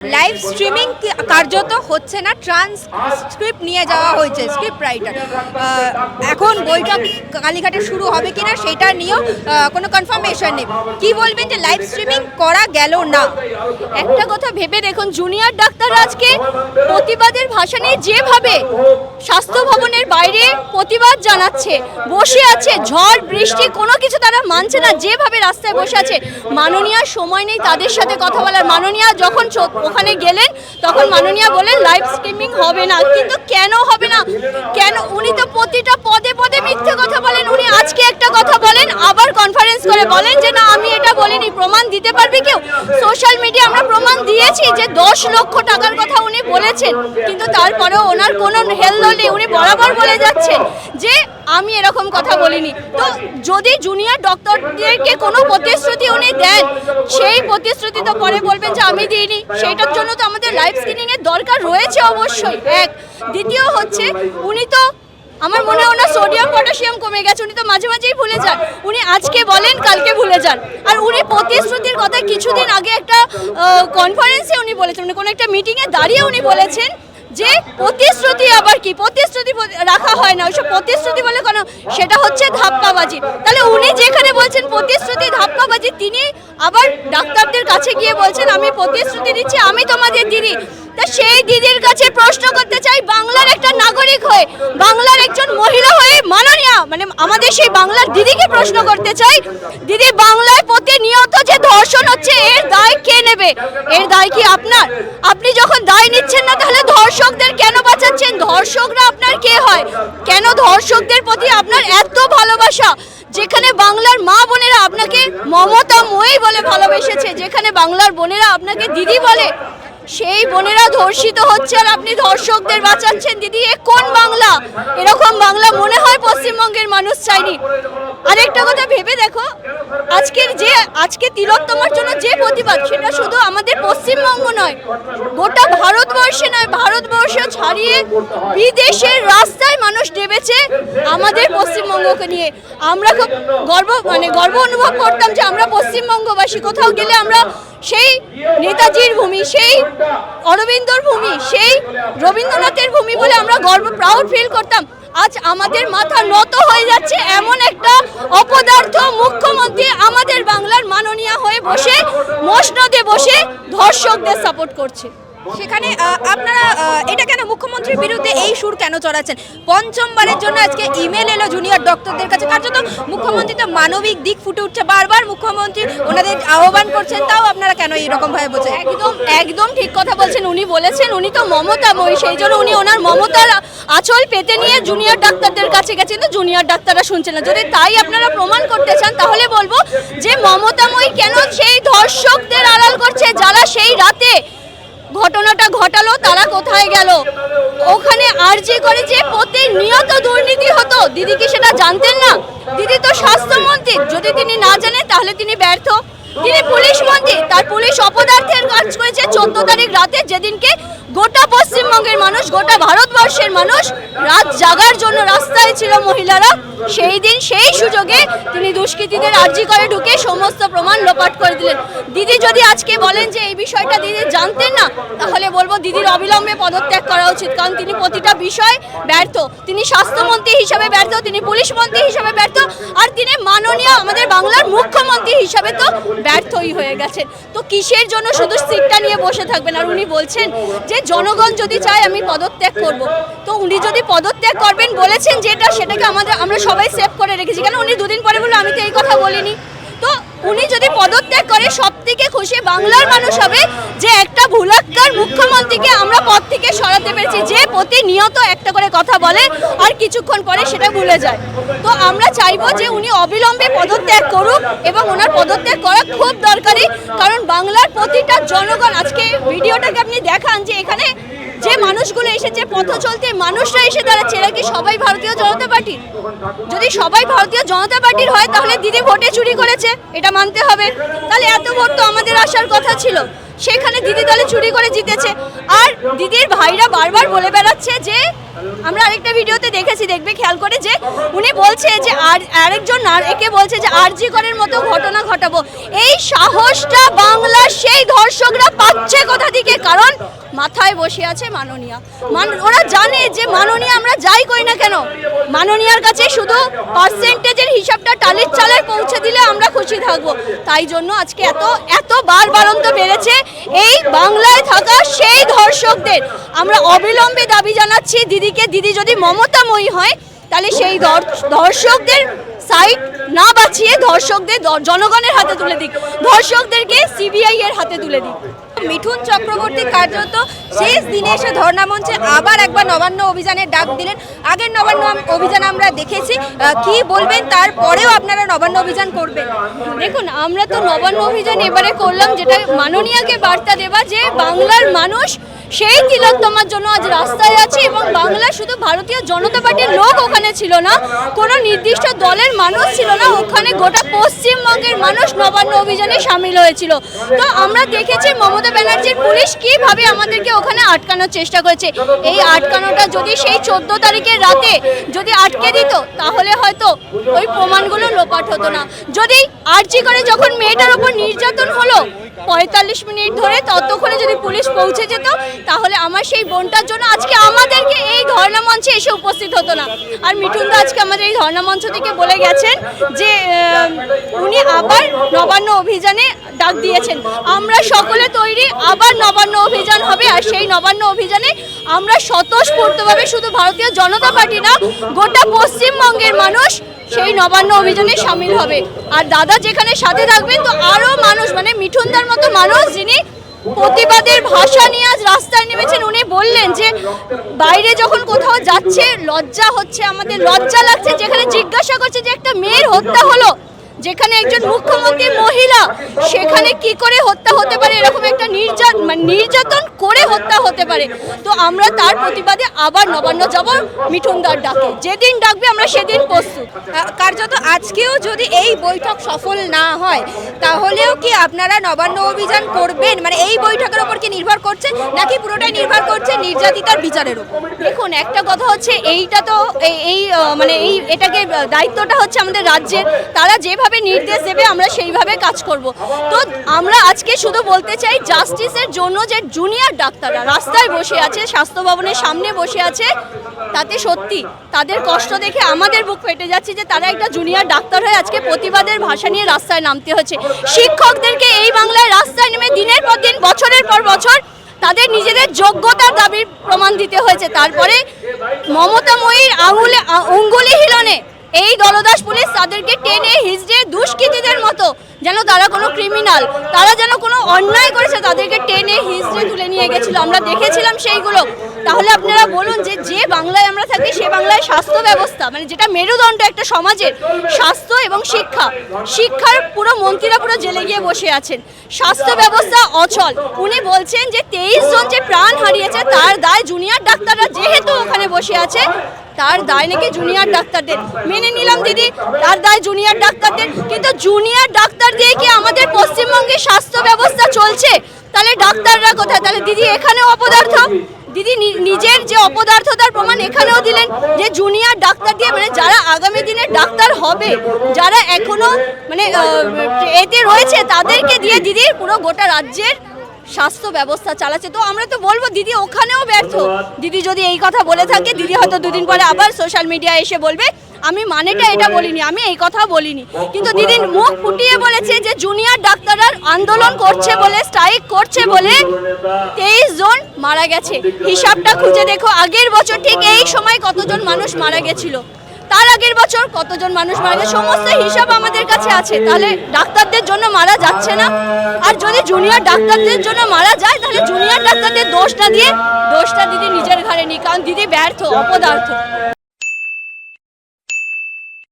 Live streaming কার্যত হচ্ছে না ট্রান্সক্রিপ্ট নিয়ে যাওয়া হয়েছে স্ক্রিপ্ট রাইটার এখন বইটা কালীঘাটে শুরু হবে কিনা সেটা নিয়েও কোনো কনফার্মেশন নেই। কি বলবেন যে লাইভ স্ট্রিমিং করা গেল না? একটা কথা ভেবে দেখুন জুনিয়র ডাক্তার আজকে প্রতিবাদের ভাষা নিয়ে যেভাবে স্বাস্থ্য ভবনের বাইরে প্রতিবাদ জানাচ্ছে, বসে আছে, ঝড়, বৃষ্টি, কোনো কিছু তারা মানছে না, যেভাবে রাস্তায় বসে আছে। মাননীয়ার সময় নেই তাদের সাথে কথা বলার। মাননীয়া যখন ওখানে গেলেন, তখন মাননীয়া বলেন লাইভ স্ট্রিমিং হবে না। কিন্তু কেন হবে না? কেন উনি তো প্রতিটা পদে পদে মিথ্যে কথা বলেন উনি আজকে একটা কথা বলেন আবার কনফারেন্স করে বলেন যে না আমি এটা বলিনি প্রমাণ দিতে পারবে কেউ সোশ্যাল মিডিয়া আমরা দিয়েছি যে দশ লক্ষ টাকার কথা উনি বলেছেন, কিন্তু তারপরেও ওনার কোনো হেলদোল নেই, উনি বরাবর বলে যাচ্ছেন যে আমি এরকম কথা বলিনি। তো যদি জুনিয়র ডক্টরদেরকে কোনো প্রতিশ্রুতি উনি দেন, সেই প্রতিশ্রুতি তো পরে বলবেন যে আমি দিইনি। সেইটার জন্য তো আমাদের লাইফ স্ক্রিনিং এর দরকার রয়েছে অবশ্যই। এক। দ্বিতীয় হচ্ছে, উনি তো আমার মনে হয় ওনার সোডিয়াম পটাশিয়াম কমে গেছে, উনি তো মাঝে মাঝেই ভুলে যান। উনি আজকে বলেন, কালকে ভুলে যান। আর উনি প্রতিশ্রুতির কথা কিছুদিন আগে একটা কনফারেন্সে উনি বলেছেন উনি কোনো একটা মিটিংয়ে দাঁড়িয়ে উনি বলেছেন যে প্রতিশ্রুতি আবার কি? প্রতিশ্রুতি রাখা হয় না। ওইসব প্রতিশ্রুতি বলে কোনো সেটা হচ্ছে ধাপ্পাবাজি তাহলে উনি যেখানে বলছেন প্রতিশ্রুতি ধাপ্পাবাজি তিনি আবার ডাক্তারদের কাছে গিয়ে বলছেন, আমি প্রতিশ্রুতি দিচ্ছি, আমি তোমাদের দিদি। তা সেই দিদির কাছে প্রশ্ন করতে চাই, বাংলার একটা নাগরিক হয়ে, বাংলার একজন মহিলা হয়ে মাননীয় মানে আমাদের সেই বাংলার দিদিকে প্রশ্ন করতে চাই, দিদি, বাংলায় প্রতিনিয়ত যে ধর্ষণ হচ্ছে, এর দায় কে নেবে? এর দায় কি আপনার আপনি যখন দায় নিচ্ছেন না তাহলে ধর্ষকদের কেন বাঁচাচ্ছেন ধর্ষকরা আপনার কে হয়? কেন ধর্ষকদের প্রতি আপনার এত ভালোবাসা? যেখানে বাংলার মা বোনেরা আপনাকে মমতা মই বলে ভালোবেসেছে, যেখানে বাংলার বোনেরা আপনাকে দিদি বলে, সেই বোনেরা ধর্ষিত হচ্ছে আর আপনি ধর্ষকদের বাঁচাচ্ছেন। দিদি, এ কোন বাংলা? এরকম বাংলা মনে হয় পশ্চিমবঙ্গের মানুষ চাইনি আরেকটা কথা ভেবে দেখো, আজকের যে, আজকে তিলোত্তমার জন্য যে প্রতিবাদ, সেটা শুধু আমাদের পশ্চিমবঙ্গ নয়, গোটা ভারতবর্ষে নয়, ভারতবর্ষ ছাড়িয়ে বিদেশের রাস্তায় মানুষ নেমেছে আমাদের পশ্চিমবঙ্গকে নিয়ে। আমরা খুব গর্ব মানে গর্ব অনুভব করতাম যে আমরা পশ্চিমবঙ্গবাসী, কোথাও গেলে আমরা সেই নেতাজির ভূমি, সেই অরবিন্দর ভূমি, সেই রবীন্দ্রনাথের ভূমি বলে আমরা গর্ব প্রাউড ফিল করতাম। আজ আমাদের মাথা নত হয়ে যাচ্ছে এমন একটা ধর্ষকদের সাপোর্ট করছে। সেখানে আপনারা এটা কেন মুখ্যমন্ত্রীর বিরুদ্ধে এই সুর কেন চড়াচ্ছেন? পঞ্চমবারের জন্য আজকে ইমেল এলো জুনিয়র ডক্টরদের কাছে। কার্যত মুখ্যমন্ত্রী তো মানবিক দিক ফুটে উঠছে। বারবার মুখ্যমন্ত্রী ওনাদের আহ্বান করছেন, তাও আপনারা কেন এরকম ভাবে বোঝেন একদম একদম ঠিক কথা বলছেন উনি, বলেছেন উনি তো মমতাময়ী সেই জন্য উনি ওনার মমতার আঁচল পেতে নিয়ে জুনিয়র ডাক্তারদের কাছে গেছেন। তো জুনিয়র ডাক্তাররা শুনছেন না। যদি তাই আপনারা প্রমাণ করতে চান, তাহলে বলব যে মমতাময়ী কেন সেই ধর্ষকদের আড়াল করছে যারা সেই রাতে ঘটনাটা ঘটালো, তারা কোথায় গেল? ওখানে আর আরজি করে যে প্রতিনিয়ত দুর্নীতি হতো, দিদি কি সেটা জানতেন না? দিদি তো স্বাস্থ্যমন্ত্রী, যদি তিনি না জানেন, তাহলে তিনি ব্যর্থ। তিনি পুলিশ মন্ত্রী, তার পুলিশ অপদার্থের কাজ করেছে চোদ্দ তারিখ রাতে, যেদিনকে গোটা পশ্চিমবঙ্গের মানুষ, গোটা ভারতবর্ষের মানুষ রাত জাগার জন্য রাস্তায় ছিল মহিলারা। সেই দিন, সেই সুযোগে তিনি দুষ্কৃতীদের আর্জি করে ঢুকে সমস্ত প্রমাণ লোপাট করে দিলেন। দিদি যদি আজকে বলেন যে এই বিষয়টা দিদি জানতেন না, তাহলে বলব দিদির অবিলম্বে পদত্যাগ করা উচিত, কারণ তিনি প্রতিটা বিষয় ব্যর্থ। তিনি স্বাস্থ্যমন্ত্রী হিসাবে ব্যর্থ, তিনি পুলিশ মন্ত্রী হিসাবে ব্যর্থ, আর তিনি মাননীয় আমাদের বাংলার মুখ্যমন্ত্রী হিসাবে তো ব্যর্থই হয়ে গেছেন। তো কিসের জন্য শুধু সিটটা নিয়ে বসে থাকবেন? আর উনি বলছেন যে, জনগণ যদি চায়, আমি পদত্যাগ করব। তো উনি যদি পদত্যাগ করবেন, বলেছেন যেটা, সেটাকে আমাদের, আমরা সবাই সেভ করে রেখেছি। কেন? উনি দুদিন পরে বলে আমি তো এই কথা বলিনি। তো উনি যদি পদত্যাগ করে সব থেকে খুশি বাংলার মানুষ হবে যে একটা ভুলাক্কার মুখ্যমন্ত্রীকে আমরা পদ থেকে সরাতে পেরেছি। যে প্রতিনিয়ত একটা করে কথা বলে আর কিছুক্ষণ পরে সেটা ভুলে যায়। তো আমরা চাইব যে উনি অবিলম্বে পদত্যাগ করুক এবং ওনার পদত্যাগ করা খুব দরকারি। কারণ বাংলার প্রতিটা জনগণ, আজকে ভিডিওটাকে আপনি দেখান যে এখানে যে মানুষগুলো এসেছে, পথ চলতে মানুষরা এসে দাঁড়াচ্ছে, এরা কি সবাই ভারতীয় জনতা পার্টির? যদি সবাই ভারতীয় জনতা পার্টির হয়, তাহলে দিদি ভোটে চুরি করেছে। এটা মানতে হবে। তাহলে এত ভোট তো আমাদের আসার কথা ছিল। সেখানে দিদি দলে চুরি করে জিতেছে। আর দিদির ভাইরা বারবার বলে বেড়াচ্ছে যে, আমরা আরেকটা ভিডিওতে দেখেছি, দেখবে, খেয়াল করে যে, উনি বলছে যে আর, আরেকজন আর, একে বলছে যে আরজি করের মতো ঘটনা ঘটাবো। এই সাহসটা বাংলার সেই ধর্ষকরা পাচ্ছে কোথা থেকে কারণ মাথায় বসে আছে মাননীয়া। মান, ওরা জানে যে মাননীয়া আমরা যাই করি না কেন। মাননীয়ার কাছে শুধু পার্সেন্টেজের হিসাবটা টালির চালের পৌঁছে দিলে আমরা খুশি থাকব। তাই জন্য আজকে এত এত বার বারন্ত বেড়েছে এই বাংলায় থাকা সেই ধর্ষকদের। আমরা অবিলম্বে দাবি জানাচ্ছি, দিদিকে, দিদি যদি মমতাময়ী হয়, তাহলে সেই ধর্ষকদের সাইট না বাঁচিয়ে ধর্ষকদের জনগণের হাতে তুলে দিক। ধর্ষকদেরকে সিবিআই এর হাতে তুলে দিক। মিঠুন চক্রবর্তী কার্যত শেষ দিনে এসে ধর্ণা মঞ্চে আবার একবার নবান্ন অভিযানের ডাক দিলেন। আগের নবান্ন অভিযান আমরা দেখেছি। কি বলবেন? তারপরেও আপনারা নবান্ন অভিযান করবেন। দেখুন, আমরা তো নবান্ন অভিযান এবারে করলাম, যেটা মাননীয়াকে বার্তা দেবা যে বাংলার মানুষ সেই তিলোত্তমার জন্য আজ রাস্তায় আছে এবং বাংলা শুধু ভারতীয় জনতা পার্টির লোক ওখানে ছিল না, কোনো নির্দিষ্ট দলের মানুষ ছিল না, ওখানে গোটা পশ্চিমবঙ্গের মানুষ নবান্ন অভিযানে সামিল হয়েছিল। তো আমরা দেখেছি মমতা ব্যানার্জির পুলিশ কীভাবে আমাদেরকে ওখানে আটকানোর চেষ্টা করেছে? এই আটকানোটা যদি সেই চোদ্দ তারিখের রাতে যদি আটকে দিত, তাহলে হয়তো ওই প্রমাণগুলো লোপাট হতো না। যদি আর্জি করে যখন মেয়েটার ওপর নির্যাতন হলো পঁয়তাল্লিশ মিনিট ধরে ততক্ষণে যদি পুলিশ পৌঁছে যেত, তাহলে আমার সেই বোনটার জন্য আজকে আমাদেরকে এই ধর্ণা মঞ্চে এসে উপস্থিত হতো না। আর মিঠুন দা আজকে আমাদের এই ধর্ণা মঞ্চ থেকে বলে গেছেন যে উনি আবার নবান্ন অভিযানে ডাক দিয়েছেন। আমরা সকলে তৈরি, আবার নবান্ন অভিযান হবে, আর সেই নবান্ন অভিযানে আমরা স্বতঃস্ফূর্তভাবে শুধু ভারতীয় জনতা পার্টি না, গোটা পশ্চিমবঙ্গের মানুষ সেই নবান্ন অভিযানে সামিল হবে। আর দাদা যেখানে সাথে থাকবেন, তো আরও মানুষ মানে মিঠুনদার মতো মানুষ যিনি প্রতিবাদের ভাষা নিয়ে আজ রাস্তায় নেমেছেন, উনি বললেন যে বাইরে যখন কোথাও যাচ্ছে, লজ্জা হচ্ছে আমাদের, লজ্জা লাগছে। যেখানে জিজ্ঞাসা করছে যে একটা মেয়ের হত্যা হলো যেখানে একজন মুখ্যমন্ত্রী মহিলা, সেখানে কি করে হত্যা হতে পারে? এরকম একটা নির্যাতন মানে নির্যাতন করে হত্যা হতে পারে। তো আমরা তার প্রতিবাদে আবার নবান্ন যাব মিঠুনদার ডাকে। যেদিন ডাকবে আমরা সেদিন প্রস্তুত। কার্যত আজকেও যদি এই বৈঠক সফল না হয়, তাহলেও কি আপনারা নবান্ন অভিযান করবেন? মানে এই বৈঠকের ওপর কি নির্ভর করছে, নাকি পুরোটাই নির্ভর করছে নির্যাতিতার বিচারের উপর দেখুন, একটা কথা হচ্ছে, এইটা তো, এই মানে এই, এটাকে দায়িত্বটা হচ্ছে আমাদের রাজ্যের। তারা যেভাবে নির্দেশ দেবে, আমরা সেইভাবে কাজ করব। তো আমরা আজকে শুধু বলতে চাই জাস্টিসের জন্য যে জুনিয়র ডাক্তাররা রাস্তায় বসে আছে, স্বাস্থ্য ভবনের সামনে বসে আছে, তাতে সত্যি তাদের কষ্ট দেখে আমাদের বুক ফেটে যাচ্ছে যে তারা একটা জুনিয়র ডাক্তার হয়ে আজকে প্রতিবাদের ভাষা নিয়ে রাস্তায় নামতে হচ্ছে। শিক্ষকদেরকে এই বাংলায় রাস্তায় নেমে দিনের পর দিন, বছরের পর বছর তাদের নিজেদের যোগ্যতার দাবির প্রমাণ দিতে হয়েছে। তারপরে মমতাময়ীর আঙুলে অঙ্গুলি হিলনে এই দলদাস পুলিশ তাদেরকে টেনে হিজড়ে দুষ্কৃতীদের মতো যেন তারা কোনো ক্রিমিনাল তারা যেন কোনো অন্যায় করেছে, তাদেরকে টেনে হিজড়ে তুলে নিয়ে গেছিল। আমরা দেখেছিলাম সেইগুলো। তাহলে আপনারা বলুন যে যে বাংলায় আমরা থাকি, সে বাংলায় স্বাস্থ্য ব্যবস্থা মানে যেটা মেরুদণ্ড একটা সমাজের স্বাস্থ্য এবং শিক্ষা। শিক্ষার পুরো মন্ত্রীরা পুরো জেলে গিয়ে বসে আছেন। স্বাস্থ্য ব্যবস্থা অচল। উনি বলছেন যে, তেইশ জন যে প্রাণ হারিয়েছে, তার দায় জুনিয়র ডাক্তাররা যেহেতু ওখানে বসে আছে তার দায় নাকি জুনিয়র ডাক্তারদের? মেনে নিলাম দিদি, তার দায় জুনিয়র ডাক্তারদের। কিন্তু জুনিয়র ডাক্তার দিয়ে কি আমাদের পশ্চিমবঙ্গে স্বাস্থ্য ব্যবস্থা চলছে? তাহলে ডাক্তাররা কোথায়? তাহলে দিদি এখানেও অপদার্থ? দিদি নিজের যে অপদার্থতার প্রমাণ এখানেও দিলেন যে জুনিয়র ডাক্তার দিয়ে মানে যারা আগামী দিনে ডাক্তার হবে, যারা এখনও মানে এতে রয়েছে, তাদেরকে দিয়ে দিদি পুরো গোটা রাজ্যের স্বাস্থ্য ব্যবস্থা চালাচ্ছে। তো আমরা তো বলব দিদি ওখানেও ব্যর্থ। দিদি যদি এই কথা বলে থাকে দিদি হয়তো দুদিন পরে আবার সোশ্যাল মিডিয়া এসে বলবে আমি মানেটা এটা বলিনি আমি এই কথা বলিনি। কিন্তু দিদি মুখ ফুটিয়ে বলেছে যে জুনিয়র ডাক্তাররা আন্দোলন করছে বলে স্ট্রাইক করছে বলে তেইশ জন মারা গেছে। হিসাবটা খুঁজে দেখো আগের বছর ঠিক এই সময় কতজন মানুষ মারা গেছিল? তার আগের বছর কতজন মানুষ মারা গেছে? সমস্ত হিসাব আমাদের কাছে আছে। তাহলে ডাক্তারদের জন্য মারা যাচ্ছে না। আর যদি জুনিয়র ডাক্তারদের জন্য মারা যায়, তাহলে জুনিয়র ডাক্তারদের দোষটা দিয়ে দোষটা দিদি নিজের ঘরে নি কারণ দিদি ব্যর্থ, অপদার্থ।